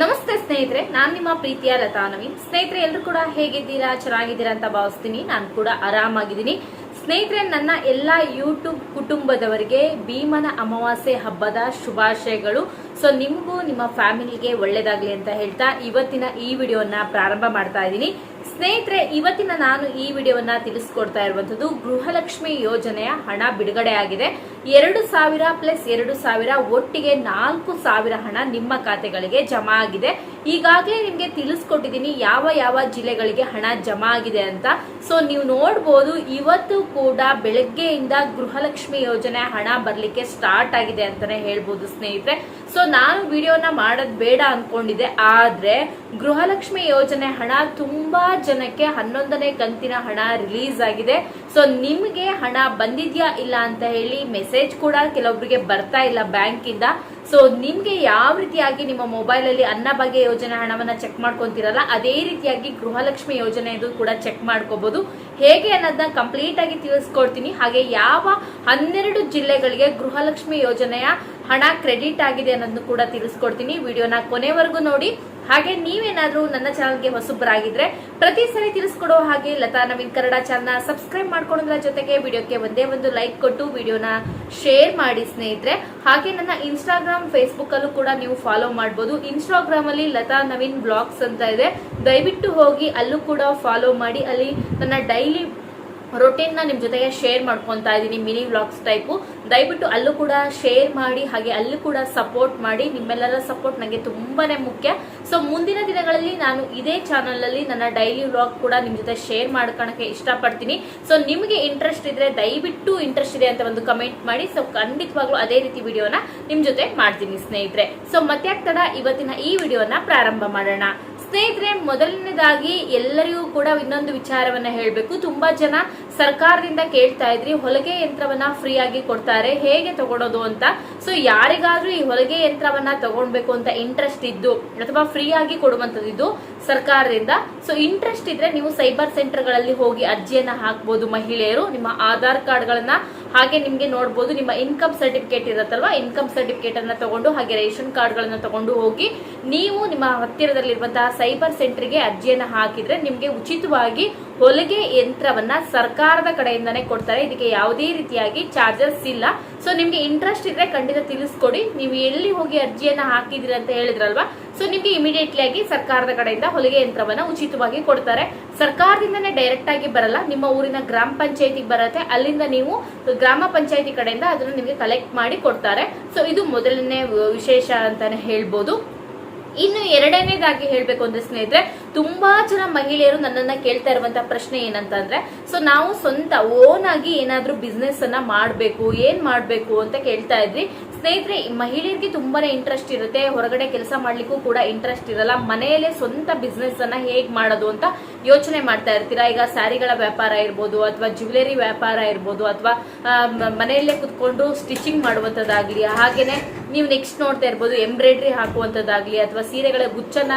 ನಮಸ್ತೆ ಸ್ನೇಹಿತರೆ, ನಾನು ನಿಮ್ಮ ಪ್ರೀತಿಯ ಲತಾ ನವೀನ್. ಸ್ನೇಹಿತರೆ ಎಲ್ಲರೂ ಕೂಡ ಹೇಗಿದ್ದೀರಾ, ಚೆನ್ನಾಗಿದ್ದೀರಾ ಅಂತ ಭಾವಿಸ್ತೀನಿ. ನಾನು ಕೂಡ ಆರಾಮಾಗಿದ್ದೀನಿ. ಸ್ನೇಹಿತರೆ, ನನ್ನ ಎಲ್ಲ ಯೂಟ್ಯೂಬ್ ಕುಟುಂಬದವರಿಗೆ ಭೀಮನ ಅಮಾವಾಸ್ಯೆ ಹಬ್ಬದ ಶುಭಾಶಯಗಳು. ಸೊ ನಿಮಗೂ, ನಿಮ್ಮ ಫ್ಯಾಮಿಲಿಗೆ ಒಳ್ಳೇದಾಗ್ಲಿ ಅಂತ ಹೇಳ್ತಾ ಇವತ್ತಿನ ಈ ವಿಡಿಯೋನ ಪ್ರಾರಂಭ ಮಾಡ್ತಾ ಇದ್ದೀನಿ. ಸ್ನೇಹಿತರೆ, ಇವತ್ತಿನ ನಾನು ಈ ವಿಡಿಯೋವನ್ನ ತಿಳಿಸ್ಕೊಡ್ತಾ ಇರುವಂತದ್ದು ಗೃಹಲಕ್ಷ್ಮಿ ಯೋಜನೆಯ ಹಣ ಬಿಡುಗಡೆ ಆಗಿದೆ ಎರಡು ಸಾವಿರ ಪ್ಲಸ್ ಎರಡು ಸಾವಿರ ಒಟ್ಟಿಗೆ ನಾಲ್ಕು ಸಾವಿರ ಹಣ ನಿಮ್ಮ ಖಾತೆಗಳಿಗೆ ಜಮಾ ಆಗಿದೆ. ಈಗಾಗಲೇ ನಿಮಗೆ ತಿಳಿಸ್ಕೊಟ್ಟಿದ್ದೀನಿ ಯಾವ ಯಾವ ಜಿಲ್ಲೆಗಳಿಗೆ ಹಣ ಜಮಾ ಆಗಿದೆ ಅಂತ. ಸೊ ನೀವು ನೋಡ್ಬೋದು ಇವತ್ತು ಕೂಡ ಬೆಳಗ್ಗೆಯಿಂದ ಗೃಹಲಕ್ಷ್ಮಿ ಯೋಜನೆ ಹಣ ಬರಲಿಕ್ಕೆ ಸ್ಟಾರ್ಟ್ ಆಗಿದೆ ಅಂತಾನೆ ಹೇಳ್ಬೋದು ಸ್ನೇಹಿತರೆ. ಸೊ ನಾನು ವಿಡಿಯೋನ ಮಾಡೋದು ಬೇಡ ಅನ್ಕೊಂಡಿದ್ದೆ, ಆದ್ರೆ ಗೃಹಲಕ್ಷ್ಮಿ ಯೋಜನೆ ಹಣ ತುಂಬಾ ಜನಕ್ಕೆ ಹನ್ನೊಂದನೇ ಕಂತಿನ ಹಣ ರಿಲೀಸ್ ಆಗಿದೆ. ಸೊ ನಿಮ್ಗೆ ಹಣ ಬಂದಿದ್ಯಾ ಇಲ್ಲ ಅಂತ ಹೇಳಿ ಮೆಸೇಜ್ ಕೂಡ ಕೆಲವೊಬ್ಬರಿಗೆ ಬರ್ತಾ ಇಲ್ಲ ಬ್ಯಾಂಕ್ ಇಂದ ಸೊ ನಿಮ್ಗೆ ಯಾವ ರೀತಿಯಾಗಿ ನಿಮ್ಮ ಮೊಬೈಲ್ ಅಲ್ಲಿ ಅನ್ನಭಾಗ್ಯ ಯೋಜನೆ ಹಣವನ್ನ ಚೆಕ್ ಮಾಡ್ಕೊಂತೀರಲ್ಲ, ಅದೇ ರೀತಿಯಾಗಿ ಗೃಹಲಕ್ಷ್ಮಿ ಯೋಜನೆ ಇದು ಕೂಡ ಚೆಕ್ ಮಾಡ್ಕೋಬಹುದು ಹೇಗೆ ಅನ್ನೋದನ್ನ ಕಂಪ್ಲೀಟ್ ಆಗಿ ತಿಳಿಸ್ಕೊಡ್ತೀನಿ. ಹಾಗೆ ಯಾವ ಹನ್ನೆರಡು ಜಿಲ್ಲೆಗಳಿಗೆ ಗೃಹಲಕ್ಷ್ಮಿ ಯೋಜನೆಯ ಹಣ ಕ್ರೆಡಿಟ್ ಆಗಿದೆ ಅನ್ನೋದನ್ನು ಕೂಡ ತಿಳಿಸ್ಕೊಡ್ತೀನಿ. ವಿಡಿಯೋನ ಕೊನೆವರೆಗೂ ನೋಡಿ. ಹಾಗೆ ನೀವೇನಾದ್ರೂ ನನ್ನ ಚಾನಲ್ಗೆ ಹೊಸಬ್ರಾಗಿದ್ರೆ ಪ್ರತಿ ಸರಿ ತಿಳಿಸ್ಕೊಡೋ ಹಾಗೆ ಲತಾ ನವೀನ್ ಕನ್ನಡ ಚಾನಲ್ ಸಬ್ಸ್ಕ್ರೈಬ್ ಮಾಡ್ಕೊಳ್ಳೋದ್ರ ಜೊತೆಗೆ ವಿಡಿಯೋಕ್ಕೆ ಒಂದೇ ಒಂದು ಲೈಕ್ ಕೊಟ್ಟು ವಿಡಿಯೋನ ಶೇರ್ ಮಾಡಿ ಸ್ನೇಹಿತರೆ. ಹಾಗೆ ನನ್ನ ಇನ್ಸ್ಟಾಗ್ರಾಮ್ ಫೇಸ್ಬುಕ್ ಅಲ್ಲೂ ಕೂಡ ನೀವು ಫಾಲೋ ಮಾಡಬಹುದು ಇನ್ಸ್ಟಾಗ್ರಾಮ್ ಅಲ್ಲಿ ಲತಾ ನವೀನ್ ಬ್ಲಾಗ್ಸ್ ಅಂತ ಇದೆ. ದಯವಿಟ್ಟು ಹೋಗಿ ಅಲ್ಲೂ ಕೂಡ ಫಾಲೋ ಮಾಡಿ. ಅಲ್ಲಿ ನನ್ನ ಡೈಲಿ ರೊಟೀನ್ ನಿಮ್ಮ ನಿಮ್ ಜೊತೆಗೆ ಶೇರ್ ಮಾಡ್ಕೊತಾ ಇದ್ದೀನಿ ಮಿನಿ ವ್ಲಾಗ್ಸ್ ಟೈಪು ದಯವಿಟ್ಟು ಅಲ್ಲೂ ಕೂಡ ಶೇರ್ ಮಾಡಿ, ಹಾಗೆ ಅಲ್ಲೂ ಕೂಡ ಸಪೋರ್ಟ್ ಮಾಡಿ. ನಿಮ್ಮೆಲ್ಲರ ಸಪೋರ್ಟ್ ನನಗೆ ತುಂಬಾನೇ ಮುಖ್ಯ. ಸೊ ಮುಂದಿನ ದಿನಗಳಲ್ಲಿ ನಾನು ಇದೇ ಚಾನಲ್ ಅಲ್ಲಿ ನನ್ನ ಡೈಲಿ ವ್ಲಾಗ್ ಕೂಡ ನಿಮ್ ಜೊತೆ ಶೇರ್ ಮಾಡ್ಕೊಳಕ್ಕೆ ಇಷ್ಟಪಡ್ತೀನಿ. ಸೊ ನಿಮಗೆ ಇಂಟ್ರೆಸ್ಟ್ ಇದ್ರೆ ದಯವಿಟ್ಟು ಇಂಟ್ರೆಸ್ಟ್ ಇದೆ ಅಂತ ಒಂದು ಕಮೆಂಟ್ ಮಾಡಿ. ಸೊ ಖಂಡಿತವಾಗ್ಲೂ ಅದೇ ರೀತಿ ವಿಡಿಯೋನ ನಿಮ್ ಜೊತೆ ಮಾಡ್ತೀನಿ ಸ್ನೇಹಿತರೆ. ಸೊ ಮತ್ತೆ ತಡ ಇವತ್ತಿನ ಈ ವಿಡಿಯೋನ ಪ್ರಾರಂಭ ಮಾಡೋಣ. ಸ್ನೇಹಿತರೆ ಮೊದಲನೇದಾಗಿ ಎಲ್ಲರಿಗೂ ಕೂಡ ಇನ್ನೊಂದು ವಿಚಾರವನ್ನ ಹೇಳಬೇಕು. ತುಂಬಾ ಜನ ಸರ್ಕಾರದಿಂದ ಕೇಳ್ತಾ ಇದ್ರಿ, ಹೊಲಿಗೆ ಯಂತ್ರವನ್ನ ಫ್ರೀ ಆಗಿ ಕೊಡ್ತಾರೆ, ಹೇಗೆ ತಗೊಳೋದು ಅಂತ? ಸೊ ಯಾರಿಗಾದ್ರೂ ಈ ಹೊಲಿಗೆ ಯಂತ್ರವನ್ನ ತಗೊಳ್ಬೇಕು ಅಂತ ಇಂಟ್ರೆಸ್ಟ್ ಇದ್ದು, ಅಥವಾ ಫ್ರೀ ಆಗಿ ಕೊಡುವಂತದ್ದು ಸರ್ಕಾರದಿಂದ ಸೊ ಇಂಟ್ರೆಸ್ಟ್ ಇದ್ರೆ ನೀವು ಸೈಬರ್ ಸೆಂಟರ್ಗಳಲ್ಲಿ ಹೋಗಿ ಅರ್ಜಿಯನ್ನ ಹಾಕ್ಬೋದು ಮಹಿಳೆಯರು. ನಿಮ್ಮ ಆಧಾರ್ ಕಾರ್ಡ್ ಗಳನ್ನ ಹಾಗೆ ನಿಮ್ಗೆ ನೋಡ್ಬೋದು. ನಿಮ್ಮ ಇನ್ಕಮ್ ಸರ್ಟಿಫಿಕೇಟ್ ಇರುತ್ತಲ್ವಾ? ಇನ್ಕಮ್ ಸರ್ಟಿಫಿಕೇಟ್ ಅನ್ನ ತಗೊಂಡು, ಹಾಗೆ ರೇಷನ್ ಕಾರ್ಡ್ ಗಳನ್ನ ತಗೊಂಡು ಹೋಗಿ, ನೀವು ನಿಮ್ಮ ಹತ್ತಿರದಲ್ಲಿರುವಂತಹ ಸೈಬರ್ ಸೆಂಟರ್ಗೆ ಅರ್ಜಿಯನ್ನ ಹಾಕಿದ್ರೆ ನಿಮ್ಗೆ ಉಚಿತವಾಗಿ ಹೊಲಿಗೆ ಯಂತ್ರವನ್ನ ಸರ್ಕಾರದ ಕಡೆಯಿಂದಾನೇ ಕೊಡ್ತಾರೆ. ಇದಕ್ಕೆ ಯಾವುದೇ ರೀತಿಯಾಗಿ ಚಾರ್ಜಸ್ ಇಲ್ಲ. ಸೊ ನಿಮ್ಗೆ ಇಂಟ್ರೆಸ್ಟ್ ಇದ್ರೆ ಖಂಡಿತ ತಿಳಿಸ್ಕೊಡಿ. ನೀವು ಎಲ್ಲಿ ಹೋಗಿ ಅರ್ಜಿಯನ್ನ ಹಾಕಿದಿರಿ ಅಂತ ಹೇಳಿದ್ರಲ್ವಾ? ಸೊ ನಿಮ್ಗೆ ಇಮಿಡಿಯೇಟ್ಲಿ ಆಗಿ ಸರ್ಕಾರದ ಕಡೆಯಿಂದ ಹೊಲಿಗೆ ಯಂತ್ರವನ್ನ ಉಚಿತವಾಗಿ ಕೊಡ್ತಾರೆ. ಸರ್ಕಾರದಿಂದನೇ ಡೈರೆಕ್ಟ್ ಆಗಿ ಬರಲ್ಲ. ನಿಮ್ಮ ಊರಿನ ಗ್ರಾಮ ಪಂಚಾಯತಿಗೆ ಬರುತ್ತೆ. ಅಲ್ಲಿಂದ ನೀವು ಗ್ರಾಮ ಪಂಚಾಯತಿ ಕಡೆಯಿಂದ ಅದನ್ನು ನಿಮಗೆ ಕಲೆಕ್ಟ್ ಮಾಡಿ ಕೊಡ್ತಾರೆ. ಸೊ ಇದು ಮೊದಲನೇ ವಿಶೇಷ ಅಂತಾನೆ ಹೇಳ್ಬೋದು. ಇನ್ನು ಎರಡನೇದಾಗಿ ಹೇಳ್ಬೇಕು ಅಂದ್ರೆ ಸ್ನೇಹಿತರೆ, ತುಂಬಾ ಜನ ಮಹಿಳೆಯರು ನನ್ನನ್ನ ಕೇಳ್ತಾ ಇರುವಂತ ಪ್ರಶ್ನೆ ಏನಂತಂದ್ರೆ ಸೊ ನಾವು ಸ್ವಂತ ಓನ್ ಆಗಿ ಏನಾದ್ರೂ ಬಿಸ್ನೆಸ್ ಅನ್ನ ಮಾಡ್ಬೇಕು, ಏನ್ ಮಾಡ್ಬೇಕು ಅಂತ ಕೇಳ್ತಾ ಇದ್ವಿ. ಸ್ನೇಹಿತರೆ ಮಹಿಳೆಯರಿಗೆ ತುಂಬಾನೇ ಇಂಟ್ರೆಸ್ಟ್ ಇರುತ್ತೆ, ಹೊರಗಡೆ ಕೆಲಸ ಮಾಡ್ಲಿಕ್ಕೂ ಕೂಡ ಇಂಟ್ರೆಸ್ಟ್ ಇರಲ್ಲ, ಮನೆಯಲ್ಲೇ ಸ್ವಂತ ಬಿಸ್ನೆಸ್ ಅನ್ನ ಹೇಗ್ ಮಾಡೋದು ಅಂತ ಯೋಚನೆ ಮಾಡ್ತಾ ಇರ್ತೀರಾ? ಈಗ ಸ್ಯಾರಿಗಳ ವ್ಯಾಪಾರ ಇರ್ಬೋದು ಅಥವಾ ಜ್ಯುವೆಲರಿ ವ್ಯಾಪಾರ ಇರ್ಬೋದು ಅಥವಾ ಮನೆಯಲ್ಲೇ ಕುತ್ಕೊಂಡು ಸ್ಟಿಚಿಂಗ್ ಮಾಡುವಂಥದ್ದಾಗಲಿ, ಹಾಗೇನೆ ನೀವು ನೆಕ್ಸ್ಟ್ ನೋಡ್ತಾ ಇರ್ಬೋದು ಎಂಬ್ರಾಯ್ಡ್ರಿ ಹಾಕುವಂಥದ್ದಾಗಲಿ ಅಥವಾ ಸೀರೆಗಳ ಗುಚ್ಚನ್ನ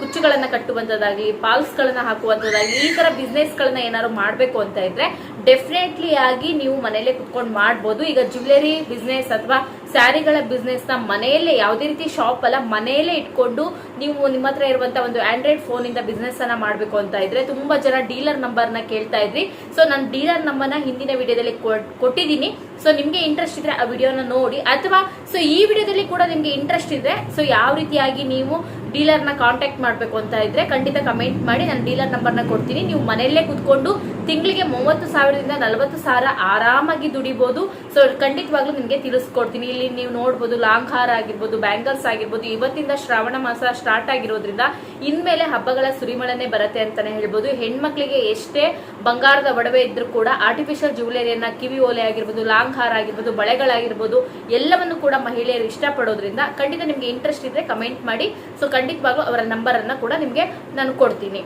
ಕುಚ್ಚುಗಳನ್ನು ಕುಚ್ಚುಗಳನ್ನ ಪಾಲ್ಸ್ಗಳನ್ನು ಪಾಲ್ಸ್ ಹಾಕುವಂಥದ್ದಾಗಲಿ, ಈ ಥರ ಬಿಸ್ನೆಸ್ಗಳನ್ನ ಏನಾದ್ರು ಮಾಡಬೇಕು ಅಂತ ಇದ್ರೆ, ಡೆಫಿನೆಟ್ಲಿ ಆಗಿ ನೀವು ಮನೆಯಲ್ಲೇ ಕುತ್ಕೊಂಡು ಮಾಡ್ಬೋದು. ಈಗ ಜ್ಯುವೆಲರಿ ಬಿಸ್ನೆಸ್ ಅಥವಾ ಸ್ಯಾರಿಗಳ ಬಿಸ್ನೆಸ್ನ ಮನೆಯಲ್ಲೇ, ಯಾವುದೇ ರೀತಿ ಶಾಪ್ ಅಲ್ಲ, ಮನೆಯಲ್ಲೇ ಇಟ್ಕೊಂಡು ನೀವು ನಿಮ್ಮ ಹತ್ರ ಇರುವಂತ ಒಂದು ಆಂಡ್ರಾಯ್ಡ್ ಫೋನ್ ಇಂದ ಬಿಸ್ನೆಸ್ ಅನ್ನ ಮಾಡಬೇಕು ಅಂತ ಇದ್ರೆ ತುಂಬಾ ಜನ ಡೀಲರ್ ನಂಬರ್ನ ಕೇಳ್ತಾ ಇದ್ರಿ. ಸೊ ನಾನು ಡೀಲರ್ ನಂಬರ್ನ ಹಿಂದಿನ ವಿಡಿಯೋದಲ್ಲಿ ಕೊಟ್ಟಿದ್ದೀನಿ. ಸೊ ನಿಮ್ಗೆ ಇಂಟ್ರೆಸ್ಟ್ ಇದ್ರೆ ಆ ವಿಡಿಯೋನ ನೋಡಿ. ಅಥವಾ ಸೊ ಈ ವಿಡಿಯೋದಲ್ಲಿ ಕೂಡ ನಿಮ್ಗೆ ಇಂಟ್ರೆಸ್ಟ್ ಇದ್ರೆ ಸೊ ಯಾವ ರೀತಿಯಾಗಿ ನೀವು ಡೀಲರ್ನ ಕಾಂಟ್ಯಾಕ್ಟ್ ಮಾಡಬೇಕು ಅಂತ ಇದ್ರೆ ಖಂಡಿತ ಕಮೆಂಟ್ ಮಾಡಿ. ನಾನು ಡೀಲರ್ ನಂಬರ್ನ ಕೊಡ್ತೀನಿ. ನೀವು ಮನೆಯಲ್ಲೇ ಕುತ್ಕೊಂಡು ತಿಂಗಳಿಗೆ ಮೂವತ್ತು ಸಾವಿರದಿಂದ ನಲವತ್ತು ಸಾವಿರ ಆರಾಮಾಗಿ ದುಡಿಬಹುದು ಸೊ ಖಂಡಿತವಾಗ್ಲೂ ನಿಮಗೆ ತಿಳಿಸ್ಕೊಡ್ತೀನಿ. ಇಲ್ಲಿ ನೀವು ನೋಡ್ಬೋದು, ಲಾಂಗ್ ಹಾರ್ ಆಗಿರ್ಬೋದು, ಬ್ಯಾಂಗಲ್ಸ್ ಆಗಿರ್ಬೋದು, ಇವತ್ತಿಂದ ಶ್ರಾವಣ ಮಾಸ ಸ್ಟಾರ್ಟ್ ಆಗಿರೋದ್ರಿಂದ ಇನ್ಮೇಲೆ ಹಬ್ಬಗಳ ಸುರಿಮಳನೆ ಬರುತ್ತೆ ಅಂತಾನೆ ಹೇಳ್ಬೋದು. ಹೆಣ್ಮಕ್ಳಿಗೆ ಎಷ್ಟೇ ಬಂಗಾರದ ಒಡವೆ ಇದ್ರೂ ಕೂಡ ಆರ್ಟಿಫಿಷಿಯಲ್ ಜ್ಯುವೆಲರಿಯನ್ನ ಕಿವಿ ಓಲೆ ಆಗಿರ್ಬೋದು, ಲಾಂಗ್ ಹಾರ್ ಆಗಿರ್ಬೋದು, ಬಳೆಗಳಾಗಿರ್ಬೋದು, ಎಲ್ಲವನ್ನು ಕೂಡ ಮಹಿಳೆಯರು ಇಷ್ಟಪಡೋದ್ರಿಂದ ಖಂಡಿತ ನಿಮ್ಗೆ ಇಂಟ್ರೆಸ್ಟ್ ಇದ್ರೆ ಕಮೆಂಟ್ ಮಾಡಿ. ಸೊ ಖಂಡಿತವಾಗ್ಲೂ ಅವರ ನಂಬರ್ ಅನ್ನ ಕೂಡ ನಿಮ್ಗೆ ನಾನು ಕೊಡ್ತೀನಿ.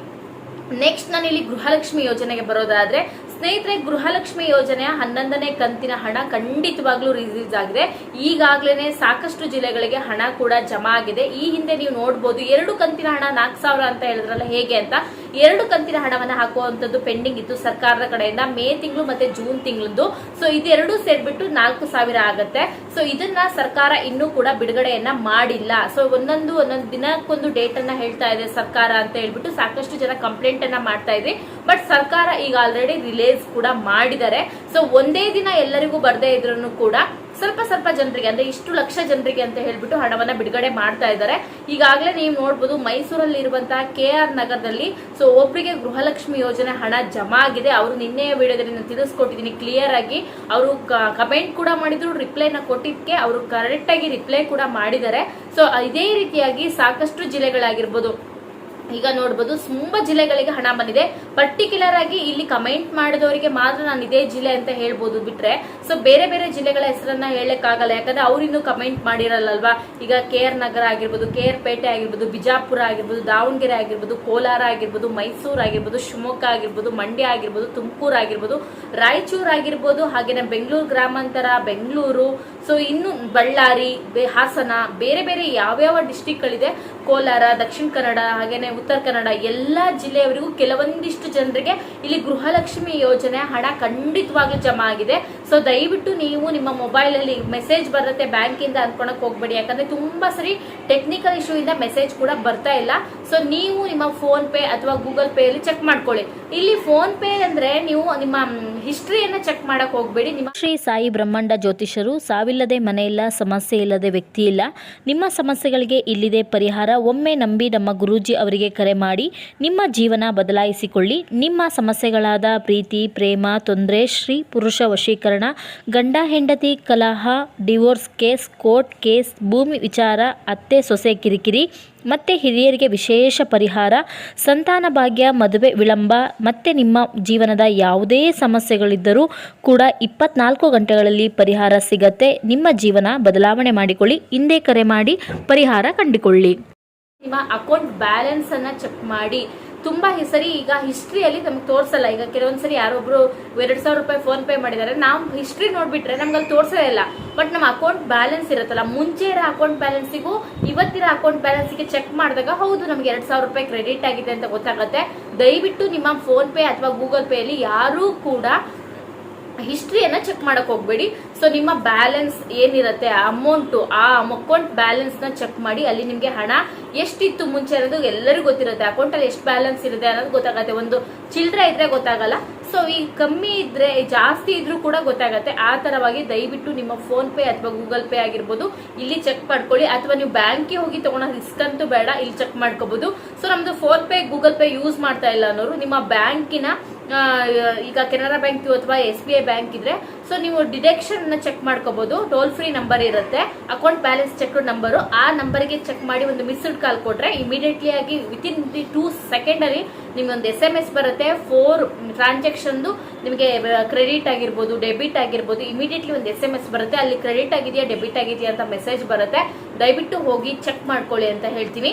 ನೆಕ್ಸ್ಟ್ ನಾನು ಇಲ್ಲಿ ಗೃಹಲಕ್ಷ್ಮಿ ಯೋಜನೆಗೆ ಬರೋದಾದ್ರೆ, ಸ್ನೇಹಿತರೆ, ಗೃಹಲಕ್ಷ್ಮಿ ಯೋಜನೆಯ ಹನ್ನೊಂದನೇ ಕಂತಿನ ಹಣ ಖಂಡಿತವಾಗ್ಲೂ ರಿಲೀಸ್ ಆಗಿದೆ. ಈಗಾಗಲೇ ಸಾಕಷ್ಟು ಜಿಲ್ಲೆಗಳಿಗೆ ಹಣ ಕೂಡ ಜಮಾ ಆಗಿದೆ. ಈ ಹಿಂದೆ ನೀವು ನೋಡ್ಬೋದು, ಎರಡು ಕಂತಿನ ಹಣ ನಾಲ್ಕು ಸಾವಿರ ಅಂತ ಹೇಳಿದ್ರಲ್ಲ, ಹೇಗೆ ಅಂತ. ಎರಡು ಕಂತಿನ ಹಣವನ್ನು ಹಾಕುವಂತದ್ದು ಪೆಂಡಿಂಗ್ ಇತ್ತು ಸರ್ಕಾರದ ಕಡೆಯಿಂದ ಮೇ ತಿಂಗಳು ಮತ್ತೆ ಜೂನ್ ತಿಂಗಳದ್ದು. ಸೊ ಇದೆರಡು ಸೇರ್ಬಿಟ್ಟು ನಾಲ್ಕು ಸಾವಿರ ಆಗುತ್ತೆ. ಸೊ ಇದನ್ನ ಸರ್ಕಾರ ಇನ್ನೂ ಕೂಡ ಬಿಡುಗಡೆಯನ್ನ ಮಾಡಿಲ್ಲ. ಸೊ ಒಂದೊಂದು ಒಂದೊಂದು ದಿನಕ್ಕೊಂದು ಡೇಟ್ ಅನ್ನ ಹೇಳ್ತಾ ಇದೆ ಸರ್ಕಾರ ಅಂತ ಹೇಳ್ಬಿಟ್ಟು ಸಾಕಷ್ಟು ಜನ ಕಂಪ್ಲೇಂಟ್ ಅನ್ನ ಮಾಡ್ತಾ ಇದ್ರಿ. ಬಟ್ ಸರ್ಕಾರ ಈಗ ಆಲ್ರೆಡಿ ರಿಲೀಸ್ ಕೂಡ ಮಾಡಿದ್ದಾರೆ. ಸೊ ಒಂದೇ ದಿನ ಎಲ್ಲರಿಗೂ ಬರದೇ ಇದ್ರೂ ಕೂಡ ಸ್ವಲ್ಪ ಸ್ವಲ್ಪ ಜನರಿಗೆ, ಅಂದ್ರೆ ಇಷ್ಟು ಲಕ್ಷ ಜನರಿಗೆ ಅಂತ ಹೇಳ್ಬಿಟ್ಟು ಹಣವನ್ನ ಬಿಡುಗಡೆ ಮಾಡ್ತಾ ಇದ್ದಾರೆ. ಈಗಾಗಲೇ ನೀವು ನೋಡ್ಬೋದು ಮೈಸೂರಲ್ಲಿ ಇರುವಂತಹ ಕೆ ಆರ್ ನಗರದಲ್ಲಿ, ಸೊ ಒಬ್ಬರಿಗೆ ಗೃಹಲಕ್ಷ್ಮಿ ಯೋಜನೆ ಹಣ ಜಮಾ ಆಗಿದೆ. ಅವರು ನಿನ್ನೆ ವಿಡಿಯೋದಲ್ಲಿ ನಾನು ತಿಳಿಸ್ಕೊಟ್ಟಿದ್ದೀನಿ. ಕ್ಲಿಯರ್ ಆಗಿ ಅವರು ಕಮೆಂಟ್ ಕೂಡ ಮಾಡಿದ್ರು ರಿಪ್ಲೈನ ಕೊಟ್ಟಿದ್ದಕ್ಕೆ ಅವರು ಕರೆಕ್ಟ್ ಆಗಿ ರಿಪ್ಲೈ ಕೂಡ ಮಾಡಿದ್ದಾರೆ. ಸೊ ಇದೇ ರೀತಿಯಾಗಿ ಸಾಕಷ್ಟು ಜಿಲ್ಲೆಗಳಾಗಿರ್ಬೋದು ಈಗ ನೋಡ್ಬೋದು, ತುಂಬಾ ಜಿಲ್ಲೆಗಳಿಗೆ ಹಣ ಬಂದಿದೆ. ಪರ್ಟಿಕ್ಯುಲರ್ ಆಗಿ ಇಲ್ಲಿ ಕಮೆಂಟ್ ಮಾಡಿದವರಿಗೆ ಮಾತ್ರ ನಾನು ಇದೇ ಜಿಲ್ಲೆ ಅಂತ ಹೇಳ್ಬೋದು ಬಿಟ್ರೆ ಸೊ ಬೇರೆ ಬೇರೆ ಜಿಲ್ಲೆಗಳ ಹೆಸರನ್ನ ಹೇಳಕ್ಕಾಗಲ್ಲ. ಯಾಕಂದ್ರೆ ಅವರಿನ್ನೂ ಕಮೆಂಟ್ ಮಾಡಿರಲ್ಲಲ್ವಾ? ಈಗ ಕೆ ಆರ್ ನಗರ ಆಗಿರ್ಬೋದು ಕೆ ಆರ್ ಪೇಟೆ ಆಗಿರ್ಬೋದು, ಬಿಜಾಪುರ ಆಗಿರ್ಬೋದು, ದಾವಣಗೆರೆ ಆಗಿರ್ಬೋದು, ಕೋಲಾರ ಆಗಿರ್ಬೋದು, ಮೈಸೂರು ಆಗಿರ್ಬೋದು, ಶಿವಮೊಗ್ಗ ಆಗಿರ್ಬೋದು, ಮಂಡ್ಯ ಆಗಿರ್ಬೋದು, ತುಮಕೂರು ಆಗಿರ್ಬೋದು, ರಾಯಚೂರು ಆಗಿರ್ಬೋದು, ಹಾಗೇನೆ ಬೆಂಗಳೂರು ಗ್ರಾಮಾಂತರ, ಬೆಂಗಳೂರು ಸೊ ಇನ್ನು ಬಳ್ಳಾರಿ ಹಾಸನ, ಬೇರೆ ಬೇರೆ ಯಾವ್ಯಾವ ಡಿಸ್ಟಿಕ್ಗಳಿದೆ ಕೋಲಾರ, ದಕ್ಷಿಣ ಕನ್ನಡ, ಹಾಗೇನೆ ಉತ್ತರ ಕನ್ನಡ ಎಲ್ಲಾ ಜಿಲ್ಲೆಯವರಿಗೂ ಕೆಲವೊಂದಿಷ್ಟು ಜನರಿಗೆ ಇಲ್ಲಿ ಗೃಹಲಕ್ಷ್ಮಿ ಯೋಜನೆ ಹಣ ಖಂಡಿತವಾಗ್ಲೂ ಜಮಾ ಆಗಿದೆ. ಸೊ ದಯವಿಟ್ಟು ನೀವು ನಿಮ್ಮ ಮೊಬೈಲ್ ಅಲ್ಲಿ ಮೆಸೇಜ್ ಬರುತ್ತೆ ಬ್ಯಾಂಕ್ ಇಂದ ಅನ್ಕೊಳಕ್ ಹೋಗ್ಬೇಡಿ. ಯಾಕಂದ್ರೆ ತುಂಬಾ ಸರಿ ಟೆಕ್ನಿಕಲ್ ಇಶ್ಯೂ ಇಂದ ಮೆಸೇಜ್ ಕೂಡ ಬರ್ತಾ ಇಲ್ಲ. ಸೊ ನೀವು ನಿಮ್ಮ ಫೋನ್ ಪೇ ಅಥವಾ ಗೂಗಲ್ ಪೇ ಅಲ್ಲಿ ಚೆಕ್ ಮಾಡ್ಕೊಳ್ಳಿ. ಇಲ್ಲಿ ಫೋನ್ ಪೇ ಅಂದ್ರೆ ನೀವು ನಿಮ್ಮ ಹಿಸ್ಟ್ರಿಯನ್ನ ಚೆಕ್ ಮಾಡಕ್ ಹೋಗ್ಬೇಡಿ. ನಿಮ್ಮ ಶ್ರೀ ಸಾಯಿ ಬ್ರಹ್ಮಾಂಡ ಜ್ಯೋತಿಷರು, ಸಾವಿಲ್ಲದೆ ಮನೆಯಿಲ್ಲ ಸಮಸ್ಯೆ ಇಲ್ಲದೆ ವ್ಯಕ್ತಿ ಇಲ್ಲ. ನಿಮ್ಮ ಸಮಸ್ಯೆಗಳಿಗೆ ಇಲ್ಲಿದೆ ಪರಿಹಾರ. ಒಮ್ಮೆ ನಂಬಿ ನಮ್ಮ ಗುರೂಜಿ ಅವರಿಗೆ ಕರೆ ಮಾಡಿ, ನಿಮ್ಮ ಜೀವನ ಬದಲಾಯಿಸಿಕೊಳ್ಳಿ. ನಿಮ್ಮ ಸಮಸ್ಯೆಗಳಾದ ಪ್ರೀತಿ, ಪ್ರೇಮ, ತೊಂದರೆ ಶ್ರೀ ಪುರುಷ ವಶೀಕರಣ, ಗಂಡ, ಹೆಂಡತಿ, ಕಲಹ, ಡಿವೋರ್ಸ್ ಕೇಸ್, ಕೋರ್ಟ್ ಕೇಸ್, ಭೂಮಿ ವಿಚಾರ, ಅತ್ತೆ, ಸೊಸೆ, ಕಿರಿಕಿರಿ ಮತ್ತೆ ಹಿರಿಯರಿಗೆ ವಿಶೇಷ ಪರಿಹಾರ, ಸಂತಾನ ಭಾಗ್ಯ, ಮದುವೆ ವಿಳಂಬ, ಮತ್ತೆ ನಿಮ್ಮ ಜೀವನದ ಯಾವುದೇ ಸಮಸ್ಯೆಗಳಿದ್ದರೂ ಕೂಡ ಇಪ್ಪತ್ನಾಲ್ಕು ಗಂಟೆಗಳಲ್ಲಿ ಪರಿಹಾರ ಸಿಗತ್ತೆ. ನಿಮ್ಮ ಜೀವನ ಬದಲಾವಣೆ ಮಾಡಿಕೊಳ್ಳಿ. ಹಿಂದೆ ಕರೆ ಮಾಡಿ ಪರಿಹಾರ ಕಂಡುಕೊಳ್ಳಿ. ನಿಮ್ಮ ಅಕೌಂಟ್ ಬ್ಯಾಲೆನ್ಸ್ ಅನ್ನ ಚೆಕ್ ಮಾಡಿ. ತುಂಬಾ ಸರಿ ಈಗ ಹಿಸ್ಟ್ರಿಯಲ್ಲಿ ನಮ್ಗೆ ತೋರ್ಸಲ್ಲ. ಈಗ ಕೆಲವೊಂದ್ಸರಿ ಯಾರೊಬ್ರು ಎರಡ್ ಸಾವಿರ ರೂಪಾಯಿ ಫೋನ್ ಪೇ ಮಾಡಿದ್ದಾರೆ ನಾವು ಹಿಸ್ಟ್ರಿ ನೋಡ್ಬಿಟ್ರೆ ನಮ್ಗೆ ಅಲ್ಲಿ ತೋರ್ಸೇ ಇಲ್ಲ. ಬಟ್ ನಮ್ಮ ಅಕೌಂಟ್ ಬ್ಯಾಲೆನ್ಸ್ ಇರುತ್ತಲ್ಲ. ಮುಂಚೆ ಇರೋ ಅಕೌಂಟ್ ಬ್ಯಾಲೆನ್ಸಿಗೂ ಇವತ್ತಿರೋ ಅಕೌಂಟ್ ಬ್ಯಾಲೆನ್ಸ್ಗೆ ಚೆಕ್ ಮಾಡಿದಾಗ ಹೌದು, ನಮ್ಗೆ ಎರಡ್ ಸಾವಿರ ರೂಪಾಯಿ ಕ್ರೆಡಿಟ್ ಆಗಿದೆ ಅಂತ ಗೊತ್ತಾಗುತ್ತೆ. ದಯವಿಟ್ಟು ನಿಮ್ಮ ಫೋನ್ ಪೇ ಅಥವಾ ಗೂಗಲ್ ಪೇ ಅಲ್ಲಿ ಯಾರೂ ಕೂಡ ಹಿಸ್ಟ್ರಿಯನ್ನ ಚೆಕ್ ಮಾಡಕ್ ಹೋಗಬೇಡಿ. ಸೊ ನಿಮ್ಮ ಬ್ಯಾಲೆನ್ಸ್ ಏನಿರುತ್ತೆ ಅಮೌಂಟು ಆ ಅಕೌಂಟ್ ಬ್ಯಾಲೆನ್ಸ್ನ ಚೆಕ್ ಮಾಡಿ, ಅಲ್ಲಿ ನಿಮಗೆ ಹಣ ಎಷ್ಟಿತ್ತು ಮುಂಚೆ ಅನ್ನೋದು ಎಲ್ಲರಿಗೂ ಗೊತ್ತಿರುತ್ತೆ. ಅಕೌಂಟಲ್ಲಿ ಎಷ್ಟು ಬ್ಯಾಲೆನ್ಸ್ ಇರುತ್ತೆ ಅನ್ನೋದು ಗೊತ್ತಾಗತ್ತೆ. ಒಂದು ಚಿಲ್ಲರೆ ಇದ್ರೆ ಗೊತ್ತಾಗಲ್ಲ. ಸೊ ಈ ಕಮ್ಮಿ ಇದ್ರೆ, ಜಾಸ್ತಿ ಇದ್ರೂ ಕೂಡ ಗೊತ್ತಾಗತ್ತೆ. ಆ ತರವಾಗಿ ದಯವಿಟ್ಟು ನಿಮ್ಮ ಫೋನ್ ಪೇ ಅಥವಾ ಗೂಗಲ್ ಪೇ ಆಗಿರ್ಬೋದು, ಇಲ್ಲಿ ಚೆಕ್ ಮಾಡ್ಕೊಳ್ಳಿ. ಅಥವಾ ನೀವು ಬ್ಯಾಂಕ್ಗೆ ಹೋಗಿ ತಗೊಳೋ ರಿಸ್ಕ್ ಅಂತೂ ಬೇಡ, ಇಲ್ಲಿ ಚೆಕ್ ಮಾಡ್ಕೋಬಹುದು ಸೊ ನಮ್ದು PhonePe Google Pay use ಮಾಡ್ತಾ ಇಲ್ಲ ಅನ್ನೋರು, ನಿಮ್ಮ ಬ್ಯಾಂಕಿನ ಈಗ ಕೆನರಾ ಬ್ಯಾಂಕ್ ಅಥವಾ ಎಸ್ ಬಿ ಐ ಬ್ಯಾಂಕ್ ಇದ್ರೆ ಸೊ ನೀವು ಡಿಡಕ್ಷನ್ ಚೆಕ್ ಮಾಡ್ಕೋಬಹುದು ಟೋಲ್ ಫ್ರೀ ನಂಬರ್ ಇರುತ್ತೆ. ಅಕೌಂಟ್ ಬ್ಯಾಲೆನ್ಸ್ ಚೆಕ್ ನಂಬರ್ ಆ ನಂಬರ್ಗೆ ಚೆಕ್ ಮಾಡಿ ಒಂದು ಮಿಸ್ಡ್ ಕಾಲ್ ಕೊಟ್ರೆ ಇಮಿಡಿಯೇಟ್ಲಿ ಆಗಿ ವಿತಿನ್ ದಿ ಟೂ ಸೆಕೆಂಡ್ ಅಲ್ಲಿ ನಿಮ್ಗೆ ಒಂದು ಎಸ್ ಎಂ ಎಸ್ ಬರುತ್ತೆ ಫೋರ್ ಟ್ರಾನ್ಸಾಕ್ಷನ್ ನಿಮಗೆ ಕ್ರೆಡಿಟ್ ಆಗಿರ್ಬೋದು ಡೆಬಿಟ್ ಆಗಿರ್ಬೋದು ಇಮಿಡಿಯೇಟ್ಲಿ ಒಂದು ಎಸ್ ಎಂ ಎಸ್ ಬರುತ್ತೆ. ಅಲ್ಲಿ ಕ್ರೆಡಿಟ್ ಆಗಿದೆಯಾ ಡೆಬಿಟ್ ಆಗಿದೆಯಾ ಅಂತ ಮೆಸೇಜ್ ಬರುತ್ತೆ. ದಯವಿಟ್ಟು ಹೋಗಿ ಚೆಕ್ ಮಾಡ್ಕೊಳ್ಳಿ ಅಂತ ಹೇಳ್ತೀನಿ.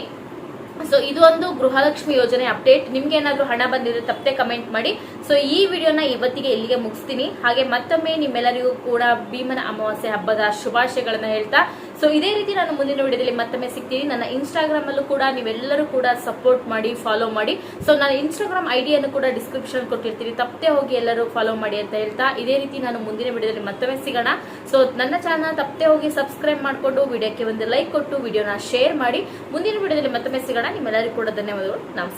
ಸೊ ಇದು ಒಂದು ಗೃಹಲಕ್ಷ್ಮಿ ಯೋಜನೆ ಅಪ್ಡೇಟ್. ನಿಮ್ಗೆ ಏನಾದ್ರೂ ಹಣ ಬಂದಿದ್ರೆ ತಪ್ಪದೆ ಕಮೆಂಟ್ ಮಾಡಿ. ಸೊ ಈ ವಿಡಿಯೋನ ಇವತ್ತಿಗೆ ಇಲ್ಲಿಗೆ ಮುಗಿಸ್ತೀನಿ. ಹಾಗೆ ಮತ್ತೊಮ್ಮೆ ನಿಮ್ಮೆಲ್ಲರಿಗೂ ಕೂಡ ಭೀಮನ ಅಮಾವಾಸ್ಯೆ ಹಬ್ಬದ ಶುಭಾಶಯಗಳನ್ನ ಹೇಳ್ತಾ ಸೊ ಇದೇ ರೀತಿ ನಾನು ಮುಂದಿನ ವಿಡಿಯೋದಲ್ಲಿ ಮತ್ತೊಮ್ಮೆ ಸಿಗ್ತೀನಿ. ನನ್ನ ಇನ್ಸ್ಟಾಗ್ರಾಮ್ ಅಲ್ಲೂ ಕೂಡ ನೀವೆಲ್ಲರೂ ಕೂಡ ಸಪೋರ್ಟ್ ಮಾಡಿ ಫಾಲೋ ಮಾಡಿ. ಸೊ ನಾನು ಇನ್ಸ್ಟಾಗ್ರಾಮ್ ಐಡಿಯನ್ನು ಕೂಡ ಡಿಸ್ಕ್ರಿಪ್ಷನ್ ಕೊಟ್ಟಿರ್ತೀನಿ. ತಪ್ಪದೆ ಹೋಗಿ ಎಲ್ಲರೂ ಫಾಲೋ ಮಾಡಿ ಅಂತ ಹೇಳ್ತಾ ಇದೇ ರೀತಿ ನಾನು ಮುಂದಿನ ವಿಡಿಯೋದಲ್ಲಿ ಮತ್ತೊಮ್ಮೆ ಸಿಗೋಣ. ಸೊ ನನ್ನ ಚಾನಲ್ ತಪ್ಪದೆ ಹೋಗಿ ಸಬ್ಸ್ಕ್ರೈಬ್ ಮಾಡಿಕೊಂಡು ವಿಡಿಯೋಕ್ಕೆ ಒಂದು ಲೈಕ್ ಕೊಟ್ಟು, ವಿಡಿಯೋನ ಶೇರ್ ಮಾಡಿ. ಮುಂದಿನ ವಿಡಿಯೋದಲ್ಲಿ ಮತ್ತೊಮ್ಮೆ ಸಿಗೋಣ. ನಿಮ್ಮೆಲ್ಲರಿಗೂ ಕೂಡ ಧನ್ಯವಾದಗಳು. ನಮಸ್ಕಾರ.